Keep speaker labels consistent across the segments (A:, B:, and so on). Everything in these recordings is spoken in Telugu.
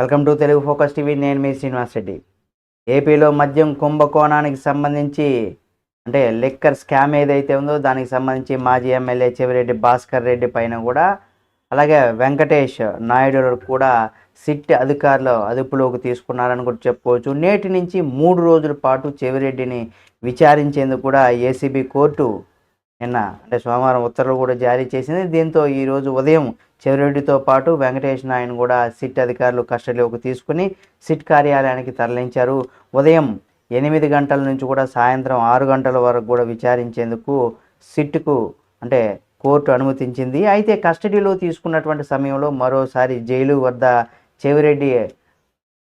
A: Welcome to Telugu focus TV. నేను మీ శ్రీనివాస్ రెడ్డి. ఏపీలో మద్యం కుంభకోణానికి సంబంధించి అంటే లిక్కర్ స్కామ్ ఏదైతే ఉందో దానికి సంబంధించి మాజీ ఎమ్మెల్యే చెవిరెడ్డి భాస్కర్ రెడ్డి పైన కూడా అలాగే వెంకటేష్ నాయుడు కూడా సిట్ అధికారులు అదుపులోకి తీసుకున్నారని కూడా చెప్పుకోవచ్చు. నేటి నుంచి మూడు రోజుల పాటు చెవిరెడ్డిని విచారించేందుకు కూడా ఏసీబీ కోర్టు నిన్న అంటే సోమవారం ఉత్తర్వులు కూడా జారీ చేసింది. దీంతో ఈరోజు ఉదయం చెవిరెడ్డితో పాటు వెంకటేష్ నాయుడు కూడా సిట్ అధికారులు కస్టడీలోకి తీసుకుని సిట్ కార్యాలయానికి తరలించారు. ఉదయం ఎనిమిది గంటల నుంచి కూడా సాయంత్రం ఆరు గంటల వరకు కూడా విచారించేందుకు సిట్కు అంటే కోర్టు అనుమతించింది. అయితే కస్టడీలో తీసుకున్నటువంటి సమయంలో మరోసారి జైలు వద్ద చెవిరెడ్డి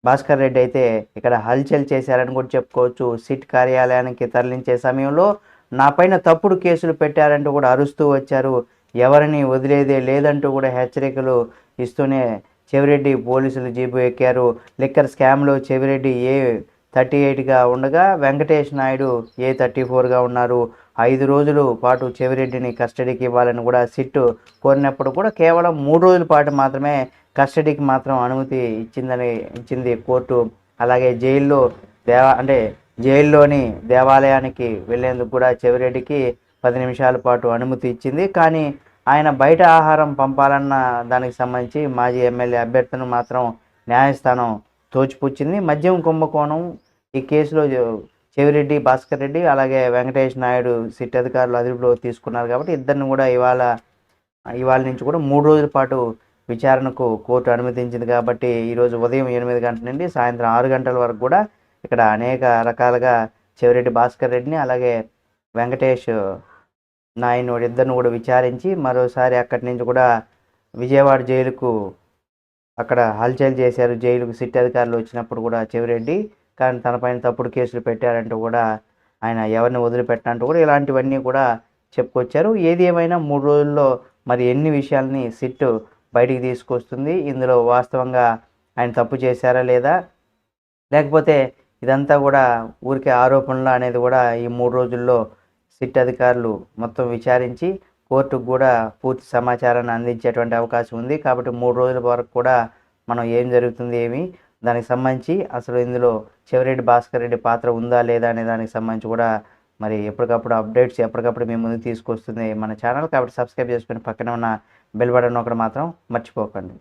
A: భాస్కర్ రెడ్డి అయితే ఇక్కడ హల్చల్ చేశారని కూడా చెప్పుకోవచ్చు. సిట్ కార్యాలయానికి తరలించే సమయంలో నా పైన తప్పుడు కేసులు పెట్టారంటూ కూడా అరుస్తూ వచ్చారు. ఎవరిని వదిలేదే లేదంటూ కూడా హెచ్చరికలు ఇస్తూనే చెవిరెడ్డి పోలీసులు జీబు ఎక్కారు. లిక్కర్ స్కామ్లో చెవిరెడ్డి ఏ థర్టీ ఎయిట్గా ఉండగా వెంకటేష్ నాయుడు ఏ థర్టీ ఫోర్గా ఉన్నారు. ఐదు రోజులు పాటు చెవిరెడ్డిని కస్టడీకి ఇవ్వాలని కూడా సిట్టు కోరినప్పుడు కూడా కేవలం మూడు రోజుల పాటు మాత్రమే కస్టడీకి మాత్రం అనుమతి ఇచ్చిందని ఇచ్చింది కోర్టు. అలాగే జైల్లో దేవా అంటే జైల్లోని దేవాలయానికి వెళ్ళేందుకు కూడా చెవిరెడ్డికి పది నిమిషాల పాటు అనుమతి ఇచ్చింది. కానీ ఆయన బయట ఆహారం పంపాలన్న దానికి సంబంధించి మాజీ ఎమ్మెల్యే అభ్యర్థులను మాత్రం న్యాయస్థానం తోచిపుచ్చింది. మద్యం కుంభకోణం ఈ కేసులో చెవిరెడ్డి భాస్కర్ రెడ్డి అలాగే వెంకటేష్ నాయుడు సిట్ అధికారులు అదుపులో తీసుకున్నారు కాబట్టి ఇద్దరిని కూడా ఇవాళ ఇవాళ నుంచి కూడా మూడు రోజుల పాటు విచారణకు కోర్టు అనుమతించింది కాబట్టి ఈరోజు ఉదయం ఎనిమిది గంటల నుండి సాయంత్రం ఆరు గంటల వరకు కూడా ఇక్కడ అనేక రకాలుగా చెవిరెడ్డి భాస్కర్ రెడ్డిని అలాగే వెంకటేష్ నాయను ఇద్దరిని కూడా విచారించి మరోసారి అక్కడి నుంచి కూడా విజయవాడ జైలుకు అక్కడ హల్చల్ చేశారు. జైలుకు సిట్ అధికారులు వచ్చినప్పుడు కూడా చెవిరెడ్డి కానీ తనపైన తప్పుడు కేసులు పెట్టారంటూ కూడా ఆయన ఎవరిని వదిలిపెట్టినంటూ కూడా ఇలాంటివన్నీ కూడా చెప్పుకొచ్చారు. ఏది ఏమైనా మూడు రోజుల్లో మరి ఎన్ని విషయాల్ని సిట్ బయటికి తీసుకొస్తుంది? ఇందులో వాస్తవంగా ఆయన తప్పు చేశారా లేదా? లేకపోతే ఇదంతా కూడా ఊరికే ఆరోపణలు అనేది కూడా ఈ మూడు రోజుల్లో సిట్ అధికారులు మొత్తం విచారించి కోర్టుకు కూడా పూర్తి సమాచారాన్ని అందించేటువంటి అవకాశం ఉంది. కాబట్టి మూడు రోజుల వరకు కూడా మనం ఏం జరుగుతుంది ఏమి? దానికి సంబంధించి అసలు ఇందులో చెవిరెడ్డి భాస్కర్ రెడ్డి పాత్ర ఉందా లేదా అనే దానికి సంబంధించి కూడా మరి ఎప్పటికప్పుడు అప్డేట్స్ ఎప్పటికప్పుడు మేము ముందు తీసుకొస్తుంది మన ఛానల్. కాబట్టి సబ్స్క్రైబ్ చేసుకుని పక్కన ఉన్న బెల్ బటన్ ఒకటి మాత్రం మర్చిపోకండి.